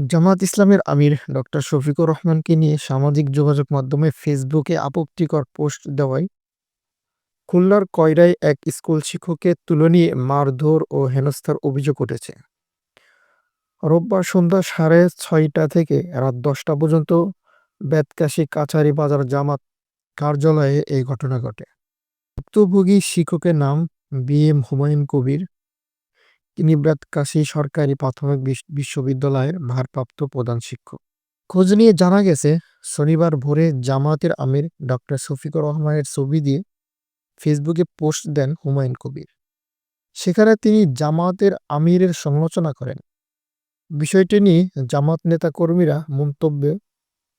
জামায়াত ইসলামের আমির ডক্টর শফিকুর রহমানকে নিয়ে সামাজিক যোগাযোগ মাধ্যমে ফেসবুকে আপত্তিকর পোস্ট দেওয়ায়। খুলনার কয়রায় এক স্কুল শিক্ষককে তুলে নিয়ে মারধর ও হেনস্থার অভিযোগ উঠেছে। রোববার সন্ধ্যা সাড়ে ছয়টা থেকে রাত দশটা পর্যন্ত বেতকাশি কাছারি বাজার জামাত কার্যালয়ে এই ঘটনা ঘটে। ভুক্তভোগী শিক্ষকের নাম বি এম হুমায়ুন কবির তিনি বেতকাশি সরকারি প্রাথমিক বিশ্ববিদ্যালয়ের ভারপ্রাপ্ত প্রধান শিক্ষক। খোঁজ নিয়ে জানা গেছে, শনিবার ভোরে জামায়াতের আমির ডক্টর শফিকুর রহমানের ছবি দিয়ে ফেসবুকে পোস্ট দেন হুমায়ুন কবির। সেখানে তিনি জামায়াতের আমিরের সমালোচনা করেন। বিষয়টি নিয়ে জামাত নেতা কর্মীরা মন্তব্যে,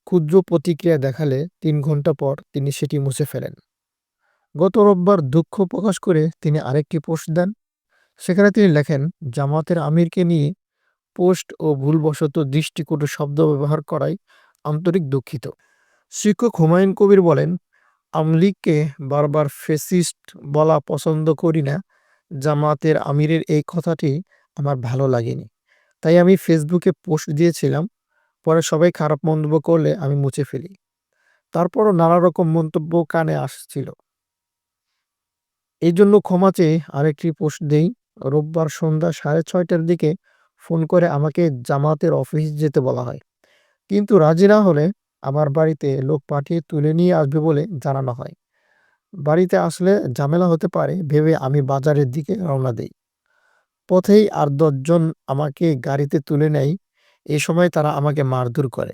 ক্ষুদ্র প্রতিক্রিয়া দেখালে তিন ঘণ্টা পর তিনি সেটি মুছে ফেলেন। গত রোববার দুঃখ প্রকাশ করে তিনি আরেকটি পোস্ট দেন সেখানে তিনি লেখেন, জামাতের আমিরকে নিয়ে পোস্ট ও ভুলবশত দৃষ্টিকটু শব্দ ব্যবহার করায় আন্তরিক দুঃখিত। শিক্ষক হুমায়ুন কবির বলেন আমলিগকে বারবার ফেসিস্ট বলা পছন্দ করি না। জামাতের আমিরের এই কথাটি আমার ভালো লাগেনি। তাই আমি ফেসবুকে পোস্ট দিয়েছিলাম। পরে সবাই খারাপ মন্তব্য করলে আমি মুছে ফেলি। তারপরও নানা রকম মন্তব্য কানে আসছিল। এই জন্য ক্ষমা চেয়ে আরেকটি পোস্ট দেই। রোববার সন্ধ্যা সাড়ে ছয়টার দিকে ফোন করে আমাকে জামাতের অফিস যেতে বলা হয়। কিন্তু রাজি না হলে আমার বাড়িতে লোক পাঠিয়ে তুলে নিয়ে আসবে বলে জানানো হয়। বাড়িতে আসলে ঝামেলা হতে পারে ভেবে আমি বাজারের দিকে রওনা দিই। পথেই আর দশজন আমাকে গাড়িতে তুলে নেয়। এ সময় তারা আমাকে মারধর করে।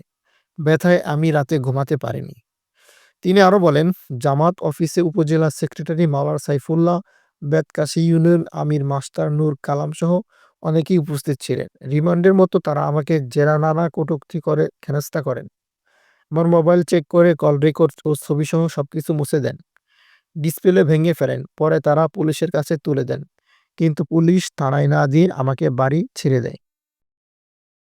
ব্যথায় আমি রাতে ঘুমাতে পারিনি। তিনি আরও বলেন জামাত অফিসে উপজেলা সেক্রেটারি মাওলার সাইফুল্লাহ বেতকাশি ইউনিয়ন, আমির মাস্টার, নূর কালাম সহ অনেকেই উপস্থিত ছিলেন। রিমান্ডের মতো তারা আমাকে জেরা নানা কটূক্তি করে খেনাস্তা করেন। আমার মোবাইল চেক করে কল রেকর্ড ও ছবিসহ সব কিছু মুছে দেন। ডিসপ্লে ভেঙে ফেলেন, পরে তারা পুলিশের কাছে তুলে দেন। কিন্তু পুলিশ থানায় না দিয়ে আমাকে বাড়ি ছেড়ে দেয়।